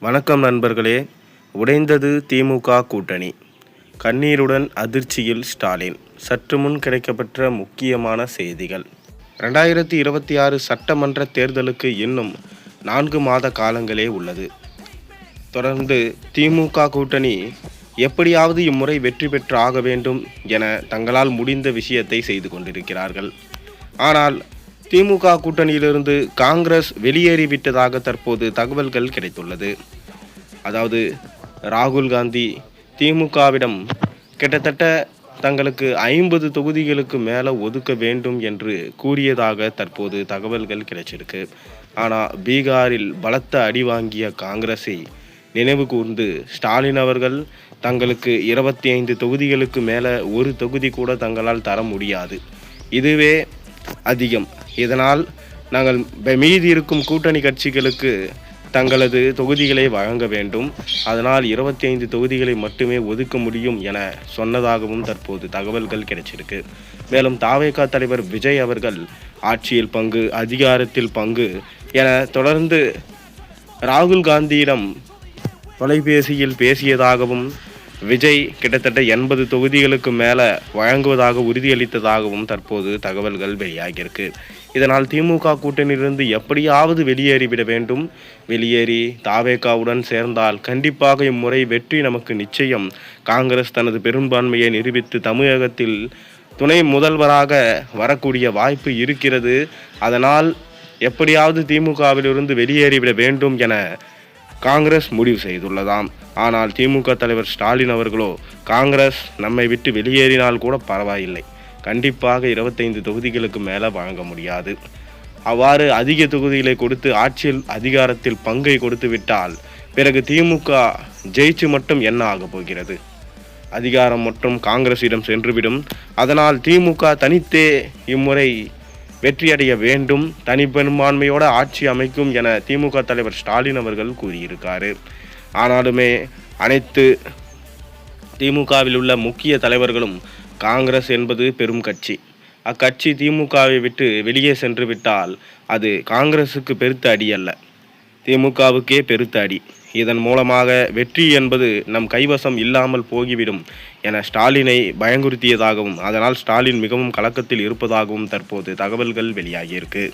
வணக்கம் நண்பர்களே. உடைந்தது திமுக கூட்டணி. கண்ணீருடன் அதிர்ச்சியில் ஸ்டாலின். சற்று முன் கிடைக்கப்பெற்ற முக்கியமான செய்திகள். ரெண்டாயிரத்தி இருபத்தி ஆறு சட்டமன்ற தேர்தலுக்கு இன்னும் நான்கு மாத காலங்களே உள்ளது. தொடர்ந்து திமுக கூட்டணி எப்படியாவது இம்முறை வெற்றி பெற்று ஆக வேண்டும் என தங்களால் முடிந்த விஷயத்தை செய்து கொண்டிருக்கிறார்கள். ஆனால் திமுக கூட்டணியிலிருந்து காங்கிரஸ் வெளியேறிவிட்டதாக தற்போது தகவல்கள் கிடைத்துள்ளது. அதாவது ராகுல் காந்தி திமுகவிடம் கிட்டத்தட்ட தங்களுக்கு ஐம்பது தொகுதிகளுக்கு மேலே ஒதுக்க வேண்டும் என்று கூறியதாக தற்போது தகவல்கள் கிடைச்சிருக்கு. ஆனால் பீகாரில் பலத்த அடி வாங்கிய காங்கிரஸை நினைவு கூர்ந்து ஸ்டாலின் அவர்கள் தங்களுக்கு இருபத்தி ஐந்து தொகுதிகளுக்கு மேலே ஒரு தொகுதி கூட தங்களால் தர முடியாது. இதுவே அதிகம். இதனால் நாங்கள் மீதி இருக்கும் கூட்டணி கட்சிகளுக்கு தங்களது தொகுதிகளை வழங்க வேண்டும். அதனால் இருபத்தி ஐந்து தொகுதிகளை மட்டுமே ஒதுக்க முடியும் என சொன்னதாகவும் தற்போது தகவல்கள் கிடைச்சிருக்கு. மேலும் தாவேகா தலைவர் விஜய் அவர்கள் ஆட்சியில் பங்கு அதிகாரத்தில் பங்கு என தொடர்ந்து ராகுல் காந்தியிடம் தொலைபேசியில் பேசியதாகவும் விஜய் கிட்டத்தட்ட எண்பது தொகுதிகளுக்கு மேலே வழங்குவதாக உறுதியளித்ததாகவும் தற்போது தகவல்கள் வெளியாகியிருக்கு. இதனால் திமுக கூட்டணியிலிருந்து எப்படியாவது வெளியேறிவிட வேண்டும். வெளியேறி தாவேகாவுடன் சேர்ந்தால் கண்டிப்பாக இம்முறை வெற்றி நமக்கு நிச்சயம். காங்கிரஸ் தனது பெரும்பான்மையை நிரூபித்து தமிழகத்தில் துணை முதல்வராக வரக்கூடிய வாய்ப்பு இருக்கிறது. அதனால் எப்படியாவது திமுகவிலிருந்து வெளியேறிவிட வேண்டும் என காங்கிரஸ் முடிவு செய்துள்ளதாம். ஆனால் திமுக தலைவர் ஸ்டாலின் அவர்களோ காங்கிரஸ் நம்மை விட்டு வெளியேறினால் கூட பரவாயில்லை. கண்டிப்பாக இருபத்தைந்து தொகுதிகளுக்கு மேலே வழங்க முடியாது. அவ்வாறு அதிக தொகுதிகளை கொடுத்து ஆட்சியில் அதிகாரத்தில் பங்கை கொடுத்து விட்டால் பிறகு திமுக ஜெயிச்சு மட்டும் என்ன ஆகப் போகிறது? அதிகாரம் மற்றும் காங்கிரசிடம் சென்றுவிடும். அதனால் திமுக தனித்தே இம்முறை வெற்றியடைய வேண்டும். தனிப்பெரும்பான்மையோட ஆட்சி அமைக்கும் என திமுக தலைவர் ஸ்டாலின் அவர்கள் கூறியிருக்காரு. ஆனாலுமே அனைத்து திமுகவில் உள்ள முக்கிய தலைவர்களும் காங்கிரஸ் என்பது பெரும் கட்சி. அக்கட்சி திமுகவை விட்டு வெளியே சென்று விட்டால் அது காங்கிரசுக்கு பெருத்த அடி அல்ல. திமுகவுக்கே பெருத்த அடி. இதன் மூலமாக வெற்றி என்பது நம் கைவசம் இல்லாமல் போகிவிடும் என ஸ்டாலினை பயங்குறுத்தியதாகவும் அதனால் ஸ்டாலின் மிகவும் கலக்கத்தில் இருப்பதாகவும் தற்போது தகவல்கள் வெளியாகியிருக்கு.